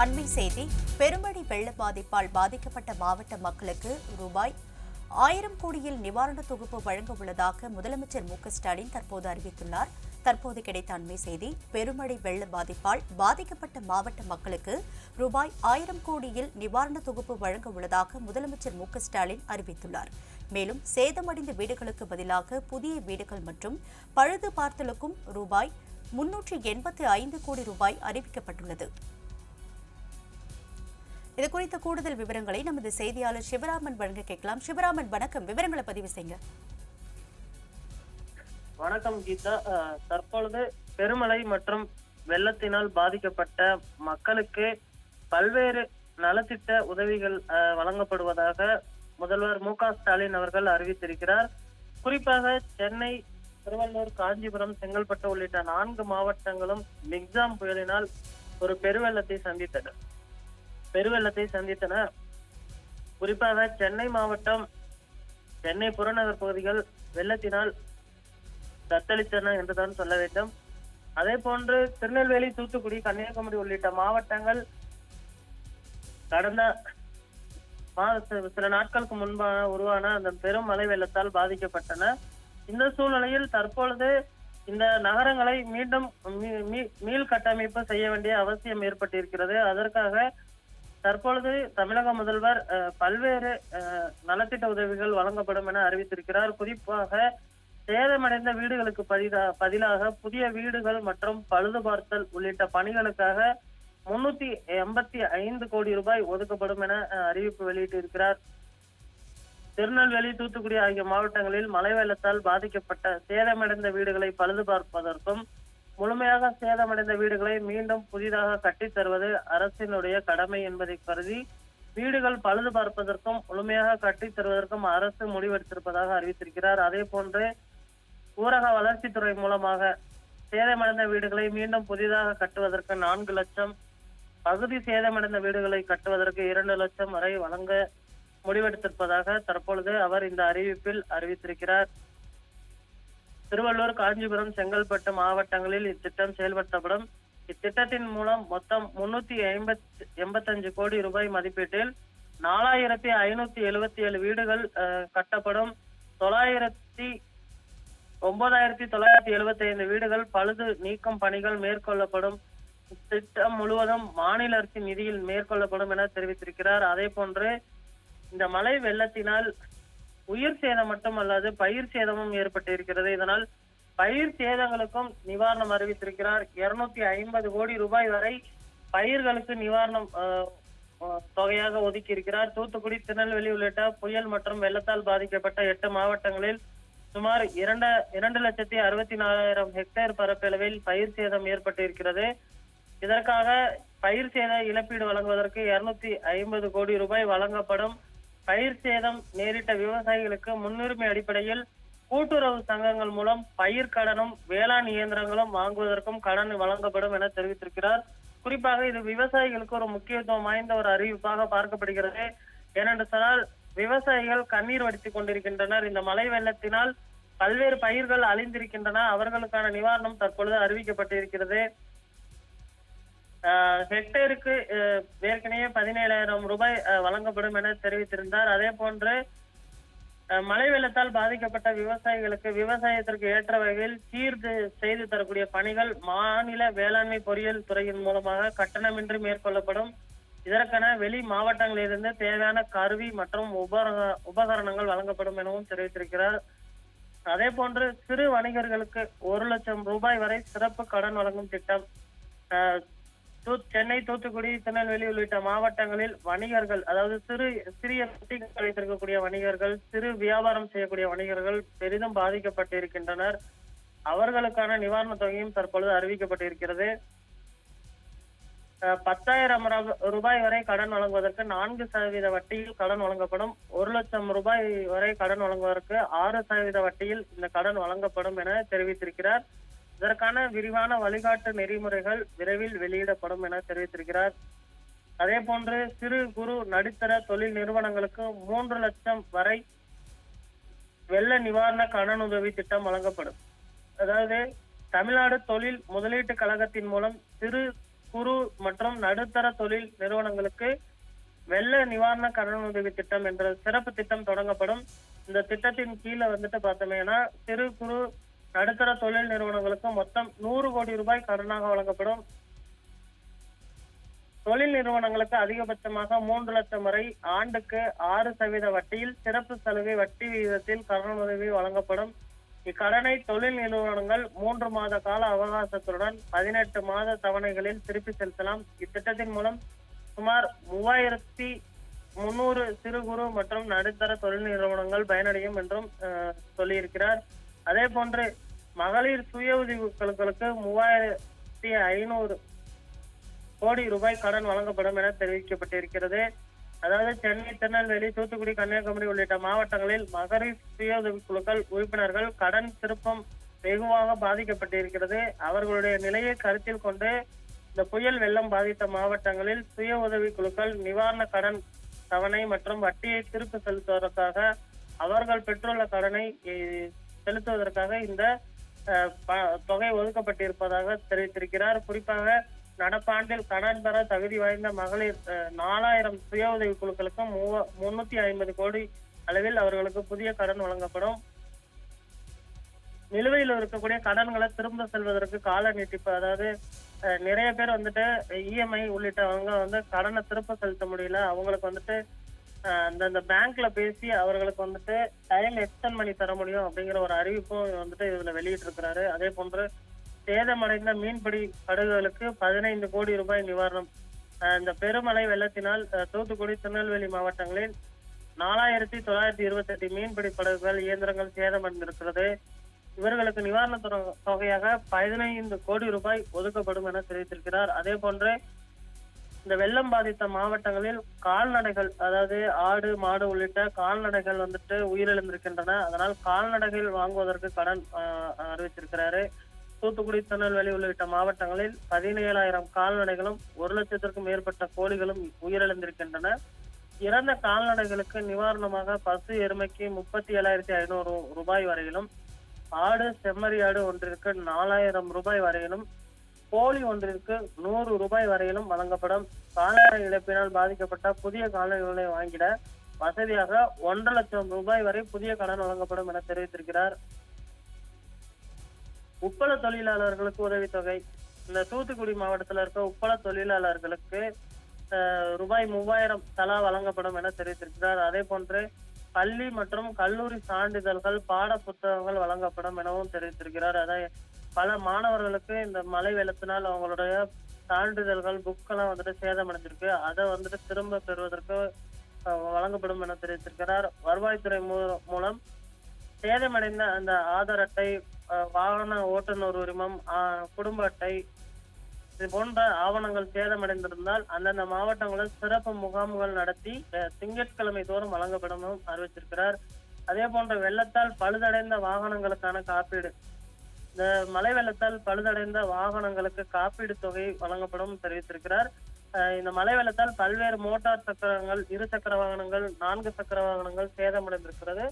அண்மை செய்தி பெருமழை வெள்ள பாதிப்பால் பாதிக்கப்பட்ட மாவட்ட மக்களுக்கு ரூபாய் ஆயிரம் கோடியில் நிவாரண தொகுப்பு வழங்க உள்ளதாக முதலமைச்சர் மு ஸ்டாலின் தற்போது அறிவித்துள்ளார். தற்போது கிடைத்த அண்மை செய்தி பெருமழை வெள்ள பாதிப்பால் பாதிக்கப்பட்ட மாவட்ட மக்களுக்கு ரூபாய் ஆயிரம் கோடியில் நிவாரண தொகுப்பு வழங்க உள்ளதாக முதலமைச்சர் மு ஸ்டாலின் அறிவித்துள்ளார். மேலும் சேதமடைந்த வீடுகளுக்கு பதிலாக புதிய வீடுகள் மற்றும் பழுது பார்த்தலுக்கும் ரூபாய் முன்னூற்றி எண்பத்து ஐந்து கோடி ரூபாய் அறிவிக்கப்பட்டுள்ளது. இது குறித்த கூடுதல் விவரங்களை நமது செய்தியாளர் சிவராமன் வழங்க கேட்கலாம். சிவராமன் வணக்கம். விவரங்களை பதிவு செய்யுங்க. வணக்கம் கீதா. தற்பொழுது பெருமழை மற்றும் வெள்ளத்தினால் பாதிக்கப்பட்ட மக்களுக்கு பல்வேறு நலத்திட்ட உதவிகள் அஹ், வழங்கப்படுவதாக முதல்வர் மு க ஸ்டாலின் அவர்கள் அறிவித்திருக்கிறார். குறிப்பாக சென்னை திருவள்ளூர் காஞ்சிபுரம் செங்கல்பட்டு உள்ளிட்ட நான்கு மாவட்டங்களும் மிக்ஜாம் புயலினால் ஒரு பெருவெள்ளத்தை சந்தித்தன. பெருவெள்ளத்தை சந்தித்தன. குறிப்பாக சென்னை மாவட்டம் சென்னை புறநகர் பகுதிகள் வெள்ளத்தினால் தத்தளித்தன என்றுதான் சொல்ல வேண்டும். அதே போன்று திருநெல்வேலி தூத்துக்குடி கன்னியாகுமரி உள்ளிட்ட மாவட்டங்கள் கடந்த சில நாட்களுக்கு முன்பான உருவான அந்த பெரும் மழை வெள்ளத்தால் பாதிக்கப்பட்டன. இந்த சூழ்நிலையில் தற்பொழுது இந்த நகரங்களை மீண்டும் மீ- மீ- மீள் கட்டமைப்பு செய்ய வேண்டிய அவசியம் ஏற்பட்டிருக்கிறது. அதற்காக தற்பொழுது தமிழக முதல்வர் அஹ், பல்வேறு நலத்திட்ட உதவிகள் வழங்கப்படும் என அறிவித்திருக்கிறார். குறிப்பாக சேதமடைந்த வீடுகளுக்கு பதிலா பதிலாக புதிய வீடுகள் மற்றும் பழுதுபார்த்தல் உள்ளிட்ட பணிகளுக்காக முன்னூத்தி எண்பத்தி ஐந்து கோடி ரூபாய் ஒதுக்கப்படும் என அஹ், அறிவிப்பு வெளியிட்டிருக்கிறார். திருநெல்வேலி தூத்துக்குடி ஆகிய மாவட்டங்களில் மழை வெள்ளத்தால் பாதிக்கப்பட்ட சேதமடைந்த வீடுகளை பழுது பார்ப்பதற்கும் முழுமையாக சேதமடைந்த வீடுகளை மீண்டும் புதிதாக கட்டித் தருவது அரசினுடைய கடமை என்பதை கருதி வீடுகள் பழுது பார்ப்பதற்கும் முழுமையாக கட்டித் தருவதற்கும் அரசு முடிவெடுத்திருப்பதாக அறிவித்திருக்கிறார். அதே போன்று ஊரக வளர்ச்சித்துறை மூலமாக சேதமடைந்த வீடுகளை மீண்டும் புதிதாக கட்டுவதற்கு நான்கு லட்சம் பகுதி சேதமடைந்த வீடுகளை கட்டுவதற்கு இரண்டு லட்சம் வரை வழங்க முடிவெடுத்திருப்பதாக தற்பொழுது அவர் இந்த அறிவிப்பில் அறிவித்திருக்கிறார். திருவள்ளூர் காஞ்சிபுரம் செங்கல்பட்டு மாவட்டங்களில் இத்திட்டம் செயல்படுத்தப்படும். இத்திட்டத்தின் மூலம் மொத்தம் முன்னூத்தி ஐம்பத்தி எண்பத்தஞ்சு கோடி ரூபாய் மதிப்பீட்டில் நாலாயிரத்தி ஐநூத்தி எழுபத்தி ஏழு வீடுகள் அஹ், கட்டப்படும். தொள்ளாயிரத்தி ஒன்பதாயிரத்தி தொள்ளாயிரத்தி எழுபத்தி ஐந்து வீடுகள் பழுது நீக்கும் பணிகள் மேற்கொள்ளப்படும். திட்டம் முழுவதும் மாநில அரசின் நிதியில் மேற்கொள்ளப்படும் என தெரிவித்திருக்கிறார். அதே போன்று இந்த மழை வெள்ளத்தினால் உயிர் சேதம் மட்டுமல்லாது பயிர் சேதமும் ஏற்பட்டிருக்கிறது. இதனால் பயிர் சேதங்களுக்கும் நிவாரணம் அறிவித்திருக்கிறார். இருநூத்தி ஐம்பது கோடி ரூபாய் வரை பயிர்களுக்கு நிவாரணம் தொகையாக ஒதுக்கி இருக்கிறார் தூத்துக்குடி திருநெல்வேலி உள்ளிட்ட புயல் மற்றும் வெள்ளத்தால் பாதிக்கப்பட்ட எட்டு மாவட்டங்களில் சுமார் இரண்டு இரண்டு லட்சத்தி அறுபத்தி நாலாயிரம் ஹெக்டேர் பரப்பளவில் பயிர் சேதம் ஏற்பட்டிருக்கிறது. இதற்காக பயிர் சேத இழப்பீடு வழங்குவதற்கு இருநூத்தி ஐம்பது கோடி ரூபாய் வழங்கப்படும். பயிர் சேதம் நேரிட்ட விவசாயிகளுக்கு முன்னுரிமை அடிப்படையில் கூட்டுறவு சங்கங்கள் மூலம் பயிர் கடனும் வேளாண் இயந்திரங்களும் வாங்குவதற்கும் கடன் வழங்கப்படும் என தெரிவித்திருக்கிறார். குறிப்பாக இது விவசாயிகளுக்கு ஒரு முக்கியத்துவம் வாய்ந்த ஒரு அறிவிப்பாக பார்க்கப்படுகிறது. ஏனென்று சொன்னால் விவசாயிகள் கண்ணீர் வடித்துக் கொண்டிருக்கின்றனர். இந்த மழை வெள்ளத்தினால் பல்வேறு பயிர்கள் அழிந்திருக்கின்றன. அவர்களுக்கான நிவாரணம் தற்பொழுது அறிவிக்கப்பட்டிருக்கிறது. ஹெக்டேருக்கு ஏற்கனவே பதினேழாயிரம் ரூபாய் வழங்கப்படும் என தெரிவித்திருந்தார். அதே போன்று மழை வெள்ளத்தால் பாதிக்கப்பட்ட விவசாயிகளுக்கு விவசாயத்திற்கு ஏற்ற வகையில் சீர்து செய்து தரக்கூடிய பணிகள் மாநில வேளாண்மை பொறியியல் துறையின் மூலமாக கட்டணமின்றி மேற்கொள்ளப்படும். இதற்கென வெளி மாவட்டங்களிலிருந்து தேவையான கருவி மற்றும் உபகரண உபகரணங்கள் வழங்கப்படும் எனவும் தெரிவித்திருக்கிறார். அதே போன்று சிறு வணிகர்களுக்கு ஒரு லட்சம் ரூபாய் வரை சிறப்பு கடன் வழங்கும் திட்டம் ஆஹ் சென்னை தூத்துக்குடி திருநெல்வேலி உள்ளிட்ட மாவட்டங்களில் வணிகர்கள் அதாவது சிறு சிறிய வைத்திருக்கக்கூடிய வணிகர்கள் சிறு வியாபாரம் செய்யக்கூடிய வணிகர்கள் பெரிதும் பாதிக்கப்பட்டிருக்கின்றனர். அவர்களுக்கான நிவாரண தொகையும் தற்பொழுது அறிவிக்கப்பட்டிருக்கிறது. அஹ், பத்தாயிரம் ரூபாய் வரை கடன் வழங்குவதற்கு நான்கு சதவீத வட்டியில் கடன் வழங்கப்படும். ஒரு லட்சம் ரூபாய் வரை கடன் வழங்குவதற்கு ஆறு சதவீத வட்டியில் இந்த கடன் வழங்கப்படும் என தெரிவித்திருக்கிறார். இதற்கான விரிவான வழிகாட்டு நெறிமுறைகள் விரைவில் வெளியிடப்படும் என தெரிவித்திருக்கிறார். அதே போன்று சிறு குறு நடுத்தர தொழில் நிறுவனங்களுக்கு மூன்று லட்சம் வரை வெள்ள நிவாரண கடனுதவி திட்டம் வழங்கப்படும். அதாவது தமிழ்நாடு தொழில் முதலீட்டு கழகத்தின் மூலம் சிறு குறு மற்றும் நடுத்தர தொழில் நிறுவனங்களுக்கு வெள்ள நிவாரண கடனுதவி திட்டம் என்ற சிறப்பு திட்டம் தொடங்கப்படும். இந்த திட்டத்தின் கீழே வந்துட்டு பார்த்தோம்னா சிறு குறு நடுத்தர தொழில் நிறுவனங்களுக்கு மொத்தம் நூறு கோடி ரூபாய் கடனாக வழங்கப்படும். தொழில் நிறுவனங்களுக்கு அதிகபட்சமாக மூன்று லட்சம் வரை ஆண்டுக்கு ஆறு சதவீத வட்டியில் சிறப்பு சலுகை வட்டி விகிதத்தில் கடன் உதவி வழங்கப்படும். இக்கடனை தொழில் நிறுவனங்கள் மூன்று மாத கால அவகாசத்துடன் பதினெட்டு மாத தவணைகளில் திருப்பி செலுத்தலாம். இத்திட்டத்தின் மூலம் சுமார் மூவாயிரத்தி முன்னூறு சிறு குறு மற்றும் நடுத்தர தொழில் நிறுவனங்கள் பயனடையும் என்றும் அஹ், சொல்லியிருக்கிறார். அதே போன்று மகளிர் சுய உதவி குழுக்களுக்கு மூவாயிரத்தி ஐநூறு கோடி ரூபாய் கடன் வழங்கப்படும் என தெரிவிக்கப்பட்டிருக்கிறது. அதாவது சென்னை திருநெல்வேலி தூத்துக்குடி கன்னியாகுமரி உள்ளிட்ட மாவட்டங்களில் மகளிர் சுய உதவி குழுக்கள் உறுப்பினர்கள் கடன் திருப்பம் வெகுவாக பாதிக்கப்பட்டிருக்கிறது. அவர்களுடைய நிலையை கருத்தில் கொண்டு இந்த புயல் வெள்ளம் பாதித்த மாவட்டங்களில் சுய உதவி குழுக்கள் நிவாரண கடன் தவணை மற்றும் வட்டியை திருப்பி செலுத்துவதற்காக அவர்கள் பெற்றுள்ள கடனை செலுத்துவதற்காக இந்த அஹ், ப- தொகை ஒதுக்கப்பட்டிருப்பதாக தெரிவித்திருக்கிறார். குறிப்பாக நடப்பாண்டில் கடன் பெற தகுதி வாய்ந்த மகளிர் நாலாயிரம் சுய உதவி குழுக்களுக்கு முன்னூத்தி ஐம்பது கோடி அளவில் அவர்களுக்கு புதிய கடன் வழங்கப்படும். நிலுவையில் இருக்கக்கூடிய கடன்களை திரும்ப செல்வதற்கு கால நீட்டிப்பு அதாவது அஹ், நிறைய பேர் வந்துட்டு இஎம்ஐ உள்ளிட்டவங்க வந்து கடனை திருப்ப செலுத்த முடியல. அவங்களுக்கு வந்துட்டு அந்தந்த பேங்க்ல பேசி அவர்களுக்கு வந்துட்டு டைம் எக்ஸ்டெண்ட் பண்ணி தர முடியும் அப்படிங்கிற ஒரு அறிவிப்பும் வந்துட்டு இதுல வெளியிட்டு இருக்கிறாரு அதே போன்று சேதமடைந்த மீன்பிடி படகுகளுக்கு பதினைந்து கோடி ரூபாய் நிவாரணம். இந்த பெருமழை வெள்ளத்தினால் தூத்துக்குடி திருநெல்வேலி மாவட்டங்களில் நாலாயிரத்தி தொள்ளாயிரத்தி இருபத்தி எட்டு மீன்பிடி படகுகள் இயந்திரங்கள் சேதமடைந்திருக்கிறது. இவர்களுக்கு நிவாரண தொகையாக பதினைந்து கோடி ரூபாய் ஒதுக்கப்படும் என தெரிவித்திருக்கிறார். அதே போன்று இந்த வெள்ளம் பாதித்த மாவட்டங்களில் கால்நடைகள் அதாவது ஆடு மாடு உள்ளிட்ட கால்நடைகள் வந்துட்டு உயிரிழந்திருக்கின்றன. அதனால் கால்நடைகள் வாங்குவதற்கு கடன் அறிவிச்சிருக்கிறாரு. தூத்துக்குடி திருநெல்வேலி உள்ளிட்ட மாவட்டங்களில் பதினேழாயிரம் கால்நடைகளும் ஒரு லட்சத்திற்கும் மேற்பட்ட கோழிகளும் உயிரிழந்திருக்கின்றன. இறந்த கால்நடைகளுக்கு நிவாரணமாக பசு எருமைக்கு முப்பத்தி ஏழாயிரத்தி ஐநூறு ரூபாய் வரையிலும் ஆடு செம்மறி ஆடு ஒன்றிற்கு நாலாயிரம் ரூபாய் வரையிலும் கோழி ஒன்றிற்கு நூறு ரூபாய் வரையிலும் வழங்கப்படும். கால்நடை இழப்பினால் பாதிக்கப்பட்ட புதிய கால்நடைகளை வாங்கிட வசதியாக ஒன்றரை லட்சம் ரூபாய் வரை புதிய கடன் வழங்கப்படும் என தெரிவித்திருக்கிறார். உப்பள தொழிலாளர்களுக்கு உதவித்தொகை. இந்த தூத்துக்குடி மாவட்டத்தில் இருக்க உப்பள தொழிலாளர்களுக்கு அஹ், ரூபாய் மூவாயிரம் தலா வழங்கப்படும் என தெரிவித்திருக்கிறார். அதே போன்று பள்ளி மற்றும் கல்லூரி சான்றிதழ்கள் பாட புத்தகங்கள் வழங்கப்படும் எனவும் தெரிவித்திருக்கிறார். அதாவது பல மாணவர்களுக்கு இந்த மழை வெள்ளத்தினால் அவங்களுடைய சான்றிதழ்கள் புக்கெல்லாம் வந்துட்டு சேதமடைஞ்சிருக்கு. அதை வந்துட்டு திரும்ப பெறுவதற்கு வழங்கப்படும் என தெரிவித்திருக்கிறார். வருவாய்த்துறை மூ- மூலம் சேதமடைந்த அந்த ஆதார் அட்டை வாகன ஓட்டுநர் உரிமம் குடும்ப அட்டை இது போன்ற ஆவணங்கள் சேதமடைந்திருந்தால் அந்தந்த மாவட்டங்களில் சிறப்பு முகாம்கள் நடத்தி திங்கட்கிழமை தோறும் வழங்கப்படும் அறிவிச்சிருக்கிறார் அதே போன்ற வெள்ளத்தால் பழுதடைந்த வாகனங்களுக்கான காப்பீடு இந்த மழை வெள்ளத்தால் பழுதடைந்த வாகனங்களுக்கு காப்பீடு தொகை வழங்கப்படும் தெரிவித்திருக்கிறார். அஹ், இந்த மழை வெள்ளத்தால் பல்வேறு மோட்டார் சக்கரங்கள் இரு சக்கர வாகனங்கள் நான்கு சக்கர வாகனங்கள் சேதமடைந்திருக்கிறது.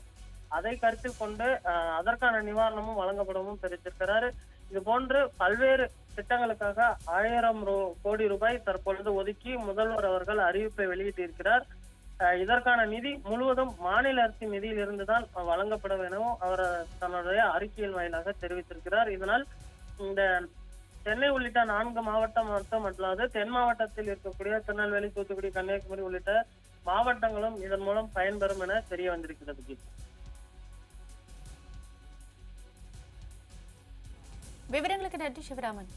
அதை கருத்தில் கொண்டு அஹ், அதற்கான நிவாரணமும் வழங்கப்படவும் தெரிவித்திருக்கிறார். இது போன்று பல்வேறு திட்டங்களுக்காக ஆயிரம் ரூ- கோடி ரூபாய் தற்பொழுது ஒதுக்கி முதல்வர் அவர்கள் அறிவிப்பை வெளியிட்டிருக்கிறார். இதற்கான நிதி முழுவதும் மாநில அரசு நிதியிலிருந்து தான் வழங்கப்படும் எனவும் அவர் தன்னுடைய அறிக்கையின் வாயிலாக தெரிவித்திருக்கிறார் இதனால் இந்த சென்னை உள்ளிட்ட நான்கு மாவட்டம் மட்டுமல்லாது தென் மாவட்டத்தில் இருக்கக்கூடிய திருநெல்வேலி தூத்துக்குடி கன்னியாகுமரி உள்ளிட்ட மாவட்டங்களும் இதன் மூலம் பயன்பெறும் என தெரிய வந்திருக்கிறது கீதா. விவரங்களுக்கு நன்றி சிவராமன்